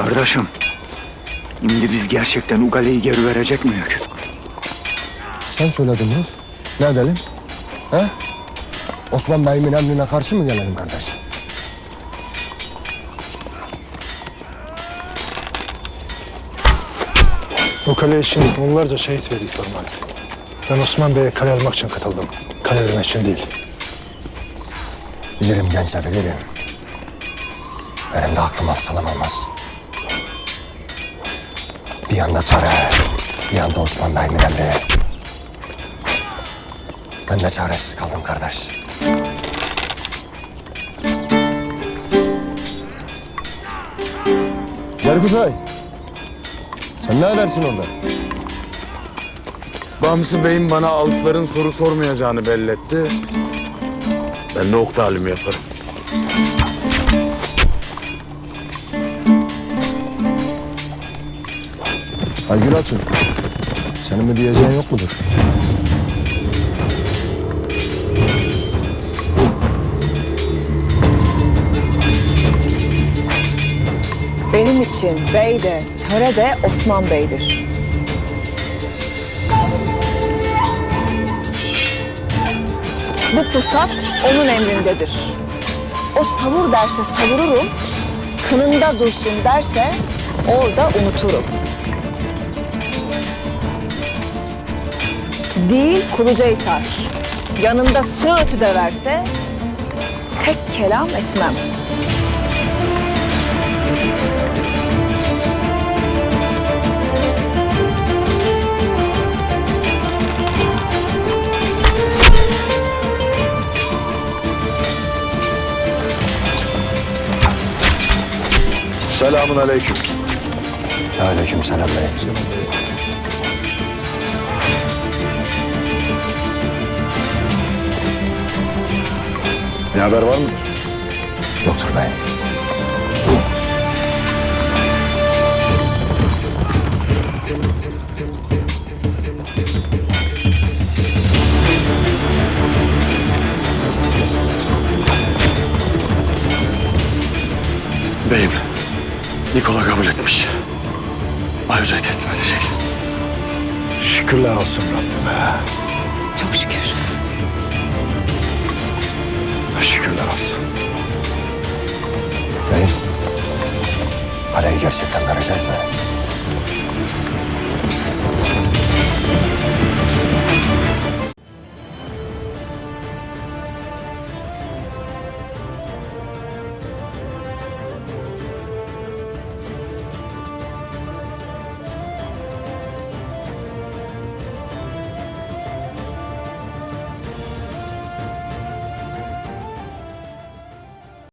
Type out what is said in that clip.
Kardeşim, şimdi biz gerçekten Ugale'yi geri verecek miyiz? Sen söyledin mi? Ne edelim? He? Osman Bey'imin emrine karşı mı gelelim kardeş? Bu kale için onlarca şehit verdik normalde. Ben Osman Bey'e kale almak için katıldım. Kale vermek için değil. Bilirim gence bilirim. Benim de aklım hafsalam almaz. Bir yanda Tara, bir yanda Osman Bey'imin emri. Ben de çaresiz kaldım kardeş. Cerkutay, sen ne edersin orada? Bamsı Bey'in bana alıpların soru sormayacağını belli etti. Ben de ok talimi yaparım. Aygül Hatun, senin mi diyeceğin yok mudur? Benim için bey de, töre de Osman Bey'dir. Bu pusat onun emrindedir. O savur derse savururum, kınında dursun derse orada unuturum. Değil Kulucahisar, yanında Söğüt'ü de verse tek kelam etmem. Selamun aleyküm. Aleyküm selam bey. Bir haber var mı? Doktor bey. Beyim, Nikola kabul etmiş. Ayrıca teslim edecek. Şükürler olsun Rabbime. Çok şükür. Şükürler olsun. Beyim, kaleyi gerçekten vereceğiz mi?